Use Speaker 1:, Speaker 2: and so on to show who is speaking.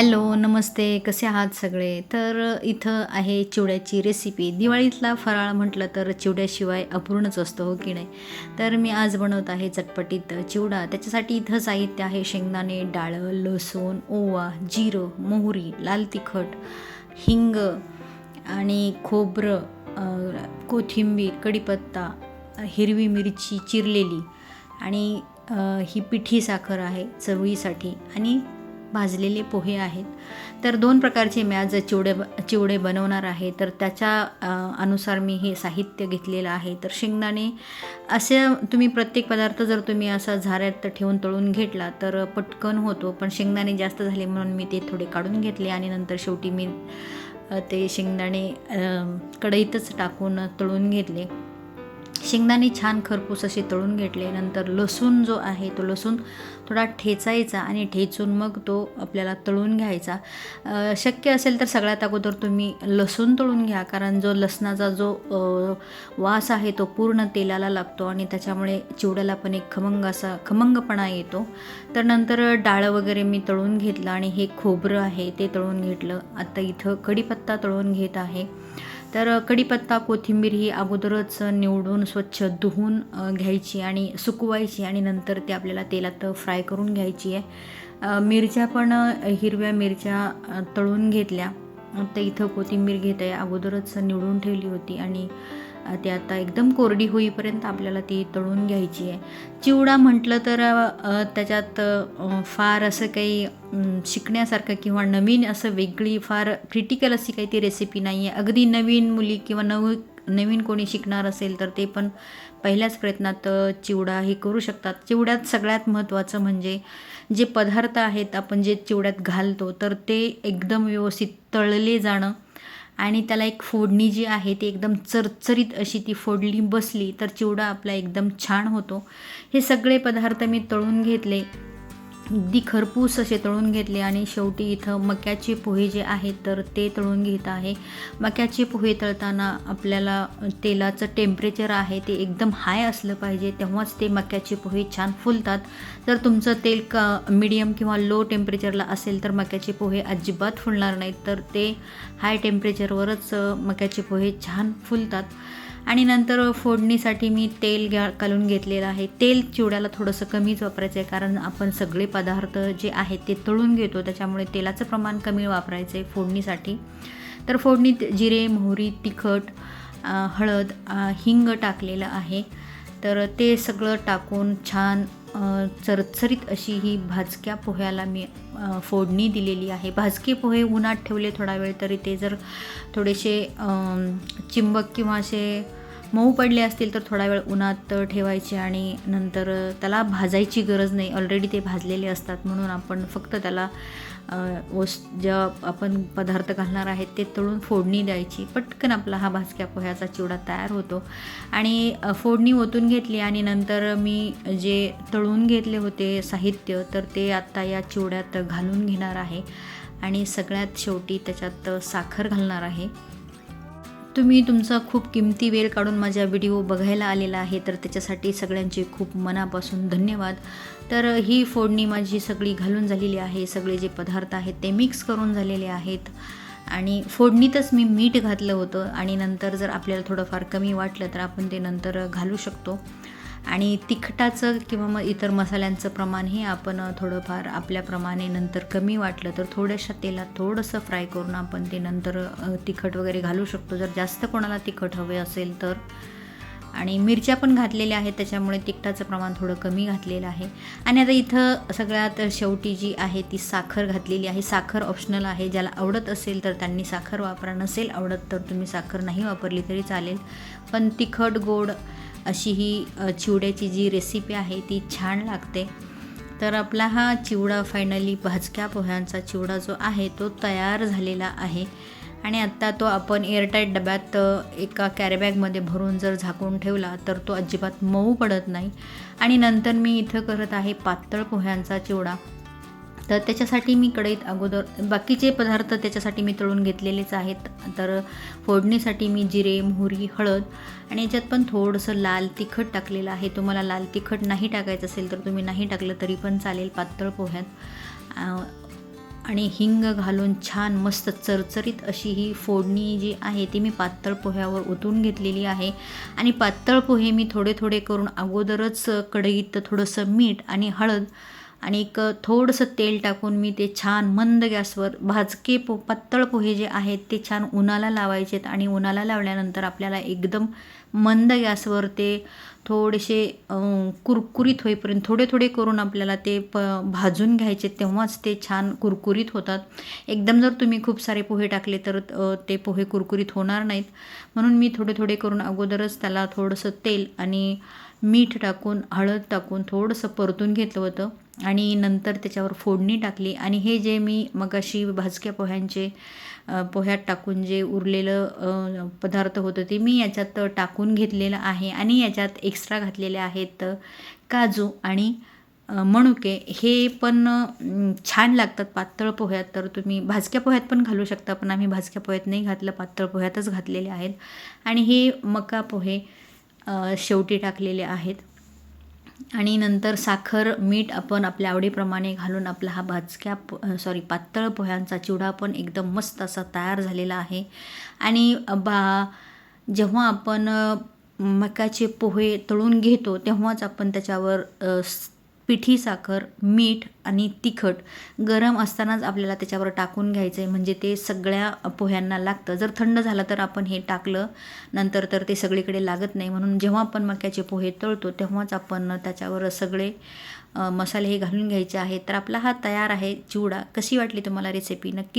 Speaker 1: Hello नमस्ते कसे आहात सगळे? तर इथं आहे चिवड्याची रेसिपी दिवाळीतला फराळ म्हटलं तर चिवड्याशिवाय अपूर्णच असतो हो की नाही? तर मी आज बनवत आहे चटपटीत चिवडा. त्याच्यासाठी इथं साहित्य आहे शेंगदाणे डाळं लसूण ओवा जिरं मोहरी लाल तिखट हिंग आणि खोबरं कोथिंबीर कढीपत्ता हिरवी मिरची चिरलेली आणि ही पिठी साखर आहे चवळीसाठी आणि भाजलेले पोहे आहेत. तर दोन प्रकारचे मी आज चिवडे चिवडे बनवणार आहे. तर त्याच्या अनुसार मी हे साहित्य घेतलेलं आहे. तर शेंगदाणे असे तुम्ही प्रत्येक पदार्थ जर तुम्ही असा झाऱ्यात ठेवून तळून घेतला तर पटकन होतो. पण शेंगदाणे जास्त झाले म्हणून मी ते थोडे काढून घेतले आणि नंतर शेवटी मी ते शेंगदाणे कढईतच टाकून तळून घेतले. शेंगदाणे छान खरपूस असे तळून घेतले. नंतर लसूण जो आहे तो लसूण थोडा ठेचायचा आणि ठेचून मग तो आपल्याला तळून घ्यायचा. शक्य असेल तर सगळ्यात अगोदर तुम्ही लसूण तळून घ्या. कारण जो लसणाचा जो वास आहे तो पूर्ण तेलाला लागतो आणि त्याच्यामुळे चिवड्याला पण एक खमंग असा खमंगपणा येतो. तर नंतर डाळं वगैरे मी तळून घेतलं आणि हे खोबरं आहे ते तळून घेतलं. आता इथं कढीपत्ता तळून घेत आहे. तर कढीपत्ता कोथिंबीर ही अगोदरच निवडून स्वच्छ धुवून घ्यायची आणि सुकवायची आणि नंतर ते आपल्याला तेलात फ्राय करून घ्यायची आहे. मिरच्या पण हिरव्या मिरच्या तळून घेतल्या. आता इथं कोथिंबीर घेत आहे. अगोदरच निवडून ठेवली होती आणि ती ते आता एकदम कोरडी होईपर्यंत आपल्याला ती तळून घ्यायची आहे. चिवडा म्हटलं तर त्याच्यात फार असं काही शिकण्यासारखं किंवा नवीन असं वेगळी फार क्रिटिकल अशी काही ती रेसिपी नाही आहे अगदी नवीन मुली किंवा नवी नवीन कोणी शिकणार असेल तर ते पण पहिल्याच प्रयत्नात चिवडा हे करू शकतात. चिवड्यात सगळ्यात महत्त्वाचं म्हणजे जे पदार्थ आहेत आपण जे चिवड्यात घालतो तर ते एकदम व्यवस्थित तळले जाणं आणि त्याला एक फोडणी जी आहे ती एकदम चरचरीत अशी ती फोडली बसली तर चिवडा आपला एकदम छान होतो. हे सगळे पदार्थ मी तळून घेतले. अगदी खरपूस असे तळून घेतले आणि शेवटी इथं मक्याचे पोहे जे आहेत तर ते तळून घेत आहे. मक्याचे पोहे तळताना आपल्याला तेलाचं टेम्परेचर आहे ते एकदम हाय असलं पाहिजे तेव्हाच ते मक्याचे पोहे छान फुलतात. जर तुमचं तेल क मिडियम किंवा लो टेम्परेचरला असेल तर मक्याचे पोहे अजिबात फुलणार नाहीत. तर ते हाय टेम्परेचरवरच मक्याचे पोहे छान फुलतात. आणि नंतर फोडणीसाठी मी तेल घ्या घालून घेतलेलं आहे. तेल चिवड्याला थोडंसं कमीच वापरायचं आहे कारण आपण सगळे पदार्थ जे आहेत ते तळून घेतो त्याच्यामुळे तेलाचं प्रमाण कमी वापरायचं आहे फोडणीसाठी. तर फोडणीत जिरे मोहरी तिखट हळद हिंग टाकलेलं आहे. तर ते सगळं टाकून छान चरचरीत अशी ही भाजक्या पोह्याला मी फोडणी दिलेली आहे. भाजके पोहे उन्हात ठेवले थोडा वेळ तरी ते जर थोडेसे चिंबक किंवा असे मऊ पडले असतील तर थोडा वेळ उन्हात ठेवायचे आणि नंतर त्याला भाजायची गरज नाही. ऑलरेडी ते भाजलेले असतात म्हणून आपण फक्त त्याला वस ज्या आपण पदार्थ घालणार आहेत ते तळून फोडणी द्यायची. पटकन आपला हा भाजक्या पोह्याचा चिवडा तयार होतो. आणि फोडणी ओतून घेतली आणि नंतर मी जे तळून घेतले होते साहित्य तर ते आत्ता या चिवड्यात घालून घेणार आहे. आणि सगळ्यात शेवटी त्याच्यात साखर घालणार आहे. तुम्ही तुमचा खूप किमती वेळ काढून माझा व्हिडिओ बघायला आलेला आहे तर त्याच्यासाठी सगळ्यांचे खूप मनापासून धन्यवाद. तर ही फोडणी माझी सगळी घालून झालेली आहे सगळे जे पदार्थ आहेत ते मिक्स करून झालेले आहेत. आणि फोडणीतच मी मीठ घातलं होतं आणि नंतर जर आपल्याला थोडंफार कमी वाटलं तर आपण ते नंतर घालू शकतो. आणि तिखटाचं किंवा मग इतर मसाल्यांचं प्रमाण हे आपण थोडंफार आपल्याप्रमाणे नंतर कमी वाटलं तर थोड्याशा तेलात थोडंसं फ्राय करून आपण ते नंतर तिखट वगैरे घालू शकतो. जर जास्त कोणाला तिखट हवे असेल तर. आणि मिरच्या पण घातलेल्या आहेत त्याच्यामुळे तिखटाचं प्रमाण थोडं कमी घातलेलं आहे. आणि आता इथं सगळ्यात शेवटी जी आहे ती साखर घातलेली आहे. साखर ऑप्शनल आहे. ज्याला आवडत असेल तर त्यांनी साखर वापरा. नसेल आवडत तर तुम्ही साखर नाही वापरली तरी चालेल. पण तिखट गोड अशी ही चिवड्याची जी रेसिपी आहे ती छान लागते. तर आपला हा चिवडा फायनली भाजक्या पोह्यांचा चिवडा जो आहे तो तयार झालेला आहे. आणि आत्ता तो आपण एअरटाईट डब्यात एका कॅरीबॅगमध्ये भरून जर झाकून ठेवला तर तो अजिबात मऊ पडत नाही. आणि नंतर मी इथं करत आहे पातळ पोह्यांचा चिवडा. तर त्याच्यासाठी मी कढईत अगोदर बाकीचे पदार्थ त्याच्यासाठी मी तळून घेतलेलेच आहेत. तर फोडणीसाठी मी जिरे मोहरी हळद आणि याच्यात पण थोडंसं लाल तिखट टाकलेलं आहे. तुम्हाला लाल तिखट नाही टाकायचं असेल तर तुम्ही नाही टाकलं तरी पण चालेल पातळ पोह्यात. आणि हिंग घालून छान मस्त चरचरीत अशी ही फोडणी जी आहे ती मी पातळ पोह्यावर ओतून घेतलेली आहे. आणि पातळ पोहे मी थोडे थोडे करून अगोदरच कढईत थोडंसं मीठ आणि हळद आणि एक थोडंसं तेल टाकून मी ते छान मंद गॅसवर भाजके पो पातळ पोहे जे आहेत ते छान उन्हाला लावायचेत आणि उन्हाला लावल्यानंतर आपल्याला एकदम मंद गॅसवर ते थोडेसे कुरकुरीत होईपर्यंत थोडे थोडे करून आपल्याला ते प भाजून घ्यायचे तेव्हाच ते छान कुरकुरीत होतात. एकदम जर तुम्ही खूप सारे पोहे टाकले तर ते पोहे कुरकुरीत होणार नाहीत. म्हणून मी थोडे थोडे करून अगोदरच त्याला थोडंसं तेल आणि मीठ टाकून हळद टाकून थोडंसं परतून घेतलं होतं. आणि नंतर त्याच्यावर फोडणी टाकली. आणि हे जे मी मगाशी भाजक्या पोह्यांचे पोह्यात टाकून जे उरलेलं पदार्थ होतं ते मी याच्यात टाकून घेतलेलं आहे. आणि याच्यात एक्स्ट्रा घातलेले आहेत काजू आणि मणुके. हे पण छान लागतात पातळ पोह्यात. तर तुम्ही भाजक्या पोह्यात पण घालू शकता पण आम्ही भाजक्या पोह्यात नाही घातलं. पातळ पोह्यातच घातलेले आहेत. आणि हे मका पोहे शेवटी टाकलेले आहेत. आणि नंतर साखर मीठ आपण आपल्या आवडीप्रमाणे घालून आपला हा भाजक्या सॉरी पातळ पोह्यांचा चिवडा पण एकदम मस्त असा तयार झालेला आहे. आणि बा जेव्हा आपण मक्याचे मकाचे पोहे तळून घेतो तेव्हाच आपण त्याच्यावर पिठी साखर मीठ आणि तिखट गरम असतानाच आपल्याला त्याच्यावर टाकून घ्यायचं आहे म्हणजे ते सगळ्या पोह्यांना लागतं. जर थंड झालं तर आपण हे टाकलं नंतर तर ते सगळीकडे लागत नाही. म्हणून जेव्हा आपण मक्याचे पोहे तळतो तेव्हाच आपण त्याच्यावर सगळे मसाले हे घालून घ्यायचे आहेत. तर आपला हा तयार आहे चिवडा. कशी वाटली तुम्हाला रेसिपी नक्कीच